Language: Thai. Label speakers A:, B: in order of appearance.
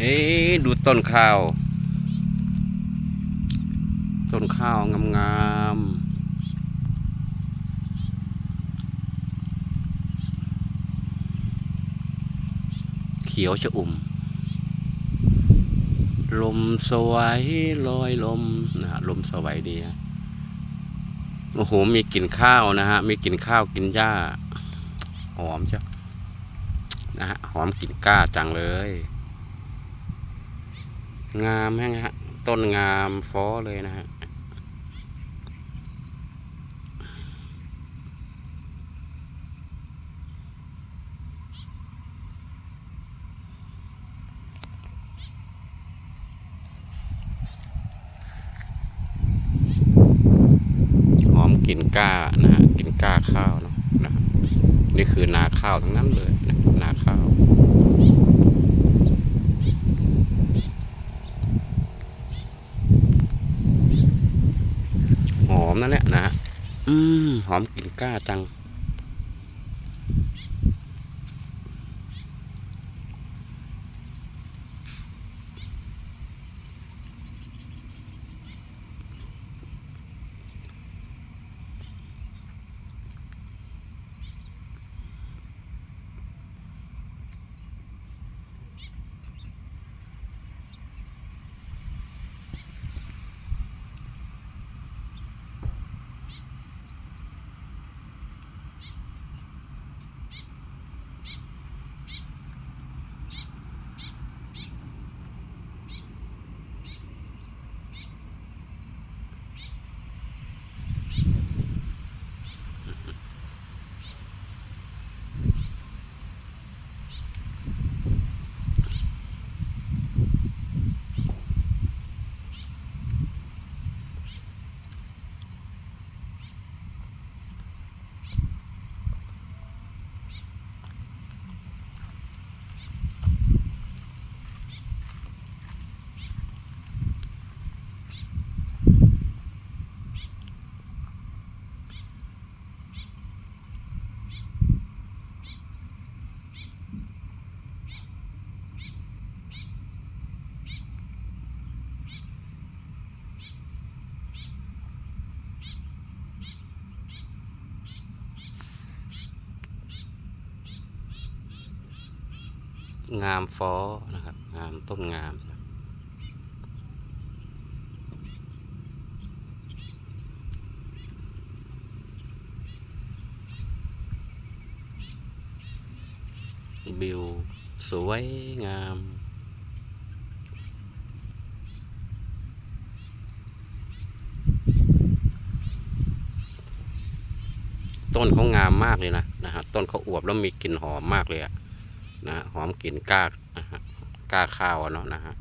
A: เฮ้ยดูต้นข้าว ต้นข้าวงามๆเขียวชะอุ่ม ลมสวยลอยลมนะฮะลมสวยดีฮะโอ้โห มีกลิ่นข้าวนะฮะ มีกลิ่นข้าวกินหญ้า หอมจ้ะนะฮะ หอมกลิ่นก้าจังเลย งามฮะต้นงามฟ้อเลยนะฮะหอมกลิ่นก้านะฮะกลิ่นก้าข้าวเนาะนะฮะนี่คือนาข้าวทั้งนั้นเลยนะนาข้าว หอม นั่นแหละนะฮะอืมหอมกลิ่นก้าจัง งามฟ้อนะครับ งามต้นงามบิวสวยงาม ต้นเขางามมากเลยนะนะฮะต้นเขาอวบแล้วมีกลิ่นหอมมากเลยอะ นะหอมกลิ่นก้านะฮะก้าข้าวเนาะนะฮะ